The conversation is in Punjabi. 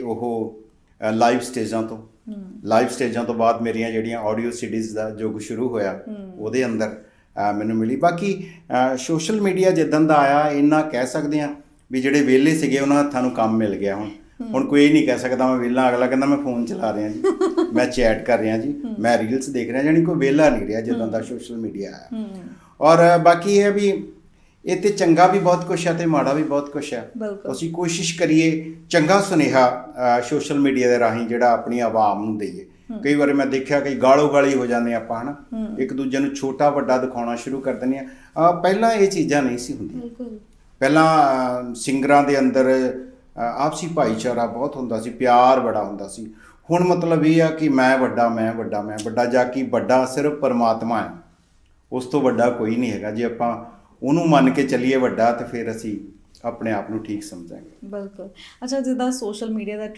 ਉਹ ਲਾਈਵ ਸਟੇਜਾਂ ਤੋਂ। ਲਾਈਵ ਸਟੇਜਾਂ ਤੋਂ ਬਾਅਦ ਮੇਰੀਆਂ ਜਿਹੜੀਆਂ ਆਡੀਓ ਸੀਡੀਜ਼ ਦਾ ਯੁੱਗ ਸ਼ੁਰੂ ਹੋਇਆ ਉਹਦੇ ਅੰਦਰ ਮੈਨੂੰ ਮਿਲੀ। ਬਾਕੀ ਸੋਸ਼ਲ ਮੀਡੀਆ ਜਿੱਦਣ ਦਾ ਆਇਆ ਇੰਨਾ ਕਹਿ ਸਕਦੇ ਆ ਵੀ ਜਿਹੜੇ ਵਿਹਲੇ ਸੀਗੇ ਉਹਨਾਂ ਹੱਥਾਂ ਨੂੰ ਕੰਮ ਮਿਲ ਗਿਆ ਹੁਣ। ਹੁਣ ਕੋਈ ਇਹ ਨਹੀਂ ਕਹਿ ਸਕਦਾ ਮੈਂ ਵਿਹਲਾ ਅਗਲਾ ਕਹਿੰਦਾ ਮੈਂ ਫੋਨ ਚਲਾ ਰਿਹਾ ਜੀ ਮੈਂ ਚੈਟ ਕਰ ਰਿਹਾ ਜੀ ਮੈਂ ਰੀਲਸ ਦੇਖ ਰਿਹਾ ਜਾਨੀ ਕੋਈ ਵਿਹਲਾ ਨਹੀਂ ਰਿਹਾ ਜਦੋਂ ਦਾ ਸੋਸ਼ਲ ਮੀਡੀਆ ਆਇਆ। ਔਰ ਬਾਕੀ ਇਹ ਵੀ ਇਹ ਤੇ ਚੰਗਾ ਵੀ ਬਹੁਤ ਕੁਛ ਹੈ ਤੇ ਮਾੜਾ ਵੀ ਬਹੁਤ ਕੁਛ ਹੈ। ਅਸੀਂ ਕੋਸ਼ਿਸ਼ ਕਰੀਏ ਚੰਗਾ ਸੁਨੇਹਾ ਸੋਸ਼ਲ ਮੀਡੀਆ ਦੇ ਰਾਹੀਂ ਜਿਹੜਾ ਆਪਣੀ ਆਵਾਮ ਨੂੰ ਦਈਏ। ਕਈ ਵਾਰ ਮੈਂ ਦੇਖਿਆ ਕਿ ਗਾਲੋ ਗਾਲੀ ਹੋ ਜਾਂਦੇ ਆਪਾਂ ਹਨਾ? ਇੱਕ ਦੂਜੇ ਨੂੰ ਛੋਟਾ ਵੱਡਾ ਦਿਖਾਉਣਾ ਸ਼ੁਰੂ ਕਰ ਦਿੰਦੇ ਆ। ਪਹਿਲਾਂ ਇਹ ਚੀਜ਼ਾਂ ਨਹੀਂ ਸੀ ਹੁੰਦੀਆਂ। ਪਹਿਲਾਂ ਸਿੰਗਰਾਂ ਦੇ ਅੰਦਰ ਆਪਸੀ ਭਾਈਚਾਰਾ ਬਹੁਤ ਹੁੰਦਾ ਸੀ ਪਿਆਰ ਬੜਾ ਹੁੰਦਾ ਸੀ। ਹੁਣ ਮਤਲਬ ਇਹ ਆ ਕਿ ਮੈਂ ਵੱਡਾ ਮੈਂ ਵੱਡਾ ਮੈਂ ਵੱਡਾ ਜਾ ਕੇ ਵੱਡਾ ਸਿਰਫ ਪਰਮਾਤਮਾ ਹੈ। ਉਸ ਤੋਂ ਵੱਡਾ ਕੋਈ ਨਹੀਂ ਹੈਗਾ। ਜੇ ਆਪਾਂ ਉਹਨੂੰ ਮੰਨ ਕੇ ਚੱਲੀਏ ਵੱਡਾ ਤੇ ਫਿਰ ਅਸੀਂ ਆਪਣੇ ਆਪ ਨੂੰ ਠੀਕ ਸਮਝਾਂਗੇ। ਬਿਲਕੁਲ। ਅੱਛਾ, ਜਿੱਦਾਂ ਸੋਸ਼ਲ ਮੀਡੀਆ ਦਾ